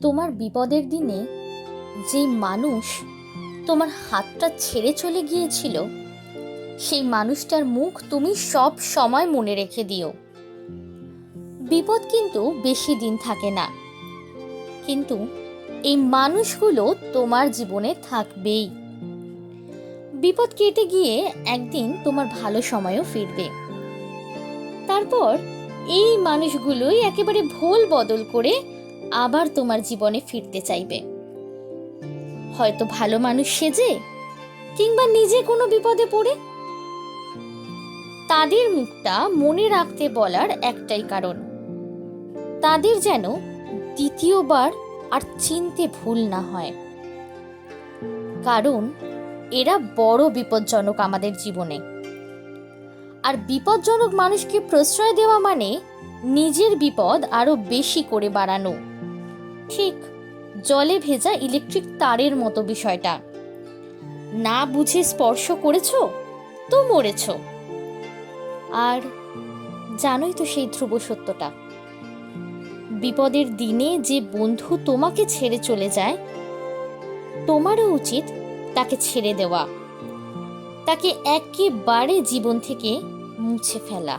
তোমার বিপদের দিনে যে মানুষ তোমার হাতটা ছেড়ে চলে গিয়েছিল, সেই মানুষটার মুখ তুমি সব সময় মনে রেখে দিও। বিপদ কিন্তু বেশি দিন থাকে না। কিন্তু এই মানুষগুলো তোমার জীবনে থাকবেই। বিপদ কেটে গিয়ে একদিন তোমার ভালো সময়ও ফিরবে। তারপর এই মানুষগুলোই একেবারে ভোল বদল করে আবার তোমার জীবনে ফিরতে চাইবে। হয়তো ভালো মানুষ সেজে, কিংবা নিজে কোনো বিপদে পড়ে। তাদের মুখটা মনে রাখতে বলার একটাই কারণ। তাদের যেন দ্বিতীয়বার আর চিনতে ভুল না হয়। কারণ, এরা বড় বিপজ্জনক আমাদের জীবনে। আর বিপজ্জনক মানুষকে প্রশ্রয় দেওয়া মানে নিজের বিপদ আরও বেশি করে বাড়ানো। ঠিক, জলে ভেজা ইলেকট্রিক তারের মতো বিষয়টা। না বুঝে স্পর্শ করেছ তো মরেছ। আর জানোই তো সেই ধ্রুব সত্যটা। বিপদের দিনে যে বন্ধু তোমাকে ছেড়ে চলে যায়, তোমারও উচিত তাকে ছেড়ে দেওয়া। তাকে একেবারে জীবন থেকে মুছে ফেলা।